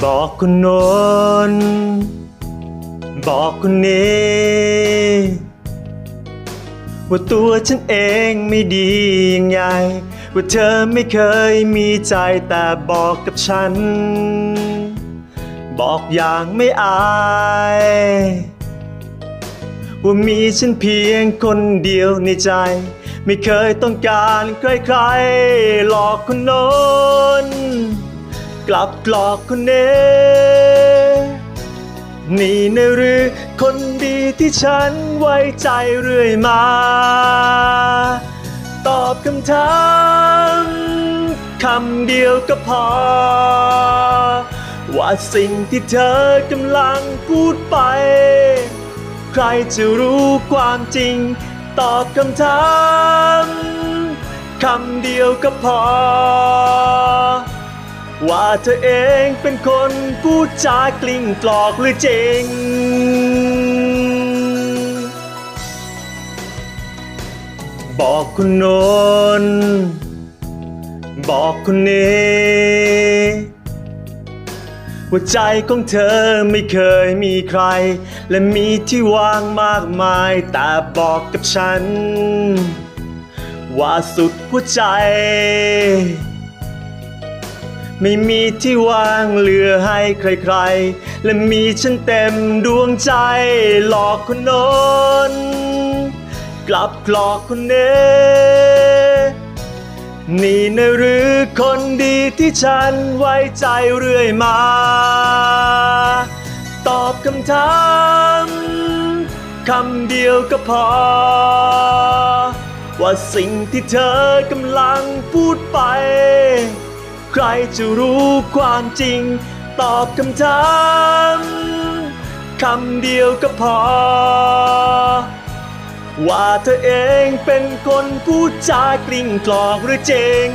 บอกคนโน้นบอกคนนี้ว่าตัวฉันเองไม่ดียังไง ว่าเธอไม่เคยมีใจแต่บอกกับฉัน บอกอย่างไม่อาย ว่ามีฉันเพียงคนเดียวในใจ ไม่เคยต้องการใครๆหลอกคนโน้น กลับกลอกคนนี้นี่นะหรือคนดีที่ฉันไว้ใจเรื่อยมา ตอบคำถามคำเดียวก็พอ ว่าสิ่งที่เธอกำลังพูดไป ใครจะรู้ความจริง ตอบคำถามคำเดียวก็พอ ว่าเธอเองเป็นคนพูดจากลิ้งกลอกหรือจริง บอกคนโน้นบอกคนนี้ว่าใจของเธอไม่เคยมีใคร และมีที่ว่างมากมาย แต่บอกกับฉัน ว่าสุดหัวใจ ไม่มีที่ว่างเหลือให้ใครๆ และมีฉันเต็มดวงใจหลอกคนโน้นกลับกลอกคนนี้นี่นะหรือคนดีที่ฉันไว้ใจเรื่อยมา ตอบคำถามคำเดียวก็พอ ว่าสิ่งที่เธอกำลังพูดไป ใครจะรู้ความจริง ตอบคำถามคำเดียวก็พอ ว่าเธอเองเป็นคนพูดจากลิ้งกลอกหรือเจง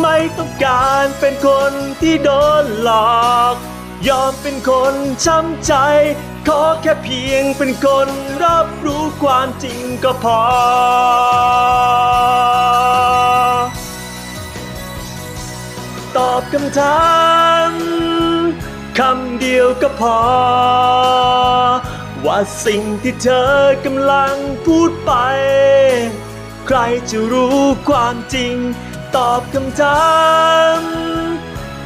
ไม่ต้องการเป็นคนที่โดนหลอก ยอมเป็นคนช้ำใจ ขอแค่เพียงเป็นคนรับรู้ความจริงก็พอ ตอบคำถามคำเดียวก็พอ ว่าสิ่งที่เธอกำลังพูดไป ใครจะรู้ความจริง ตอบคำถาม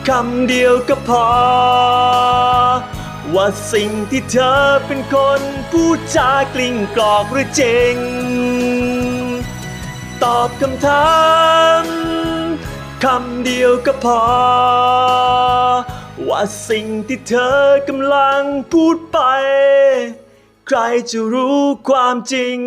คำเดียวก็พอ ว่าสิ่งที่เธอเป็นคนพูดจากลิ้งกรอกหรือจริง ตอบคำถาม คำเดียวก็พอ ว่าสิ่งที่เธอกำลังพูดไป ใครจะรู้ความจริง